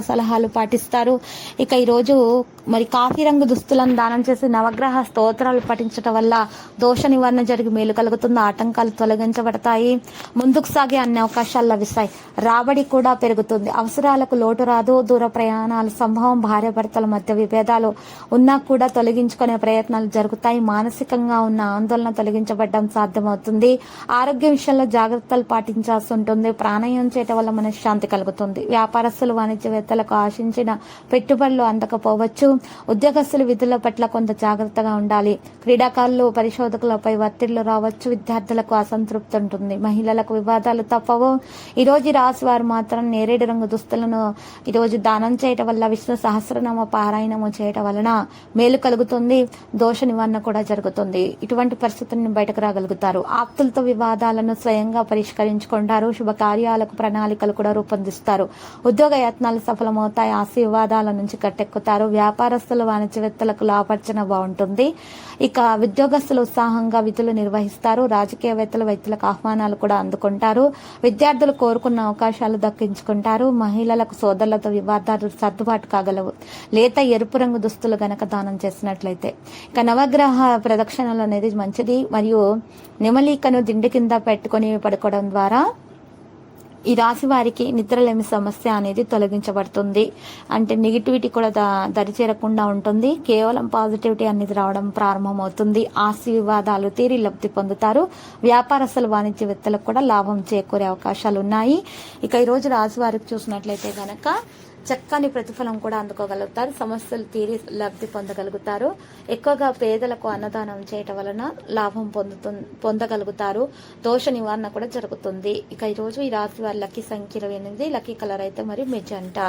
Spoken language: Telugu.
సలహాలు పాటిస్తారు. ఇక ఈరోజు మరి కాఫీ రంగు దుస్తులను దానం చేసి నవగ్రహ స్తోత్రాలు పఠించడం వల్ల దోష నివారణ జరిగి మేలు కలుగుతుంది. ఆటంకాలు తొలగించబడతాయి. ముందుకు సాగే అన్ని అవకాశాలు లభిస్తాయి. రాబడి కూడా పెరుగుతుంది. అవసరాలకు లోటు రాదు. దూర ప్రయాణాల సంభవం భార్యాభర్తల మధ్య విభేదాలు ఉన్నా కూడా తొలగించుకునే ప్రయత్నాలు జరుగుతాయి. మానసికంగా ఉన్న ఆందోళన తొలగించబడడం సాధ్యమవుతుంది. ఆరోగ్య విషయంలో జాగ్రత్తలు పాటించాల్సి ఉంటుంది. ప్రాణాయామం చేయటం వల్ల మనశ్శాంతి కలుగుతుంది. వ్యాపారస్తులు జాగ్రత్తలకు ఆశించిన పెట్టుబడులు అందకపోవచ్చు. ఉద్యోగస్తులు విధుల పట్ల కొంత జాగ్రత్తగా ఉండాలి. క్రీడాకారులు పరిశోధకులపై ఒత్తిళ్ళు రావచ్చు. విద్యార్థులకు అసంతృప్తి ఉంటుంది. మహిళలకు వివాదాలు తప్పవు. ఈరోజు రాసి రాశి వారు మాత్రం నేరేడు రంగు దుస్తులను ఈరోజు దానం చేయటం వల్ల విష్ణు సహస్రనామ పారాయణము చేయటం వలన మేలు కలుగుతుంది. దోష నివారణ కూడా జరుగుతుంది. ఇటువంటి పరిస్థితులను బయటకు రాగలుగుతారు. ఆప్తులతో వివాదాలను స్వయంగా పరిష్కరించుకుంటారు. శుభకార్యాలకు ప్రణాళికలు కూడా రూపొందిస్తారు. ఉద్యోగ యత్నాలు సఫలమవుతాయి ఆశీర్వాదాల నుంచి కట్టెక్కుతారు. వ్యాపారస్తులు వాణిజ్యవేత్తలకు లాభర్చన బాగుంటుంది. ఇక ఉద్యోగస్తులు ఉత్సాహంగా విధులు నిర్వహిస్తారు. రాజకీయవేత్తలు వ్యక్తులకు ఆహ్వానాలు కూడా అందుకుంటారు. విద్యార్థులు కోరుకున్న అవకాశాలు దక్కించుకుంటారు. మహిళలకు సోదరులతో వివాదాలు సర్దుబాటు కాగలవు. లేత ఎరుపు రంగు దుస్తులు గనక దానం చేసినట్లయితే. ఇక నవగ్రహ ప్రదక్షిణలు అనేది మంచిది. మరియు నెమలికను దిండి కింద పెట్టుకొని పడుకోవడం ద్వారా ఈ రాశి వారికి నిద్రలేమి సమస్య అనేది తొలగించబడుతుంది. అంటే నెగిటివిటీ కూడా దరిచేరకుండా ఉంటుంది. కేవలం పాజిటివిటీ అనేది రావడం ప్రారంభమవుతుంది. ఆస్తి వివాదాలు తీరి లబ్ధి పొందుతారు. వ్యాపారస్తులు వాణిజ్యవేత్తలకు కూడా లాభం చేకూరే అవకాశాలు ఉన్నాయి ఇక ఈ రోజు రాశి వారికి చూసినట్లయితే కనుక చక్కని ప్రతిఫలం కూడా అందుకోగలుగుతారు. సమస్యలు తీరి లబ్ధి పొందగలుగుతారు. ఎక్కువగా పేదలకు అన్నదానం చేయటం వలన లాభం పొందుతు పొందగలుగుతారు. దోష నివారణ కూడా జరుగుతుంది. ఇక ఈరోజు ఈ రాశి వారి లక్కీ సంఖ్య ఇరవై ఎనిమిది లక్కీ కలర్ అయితే మరి మెజంటా.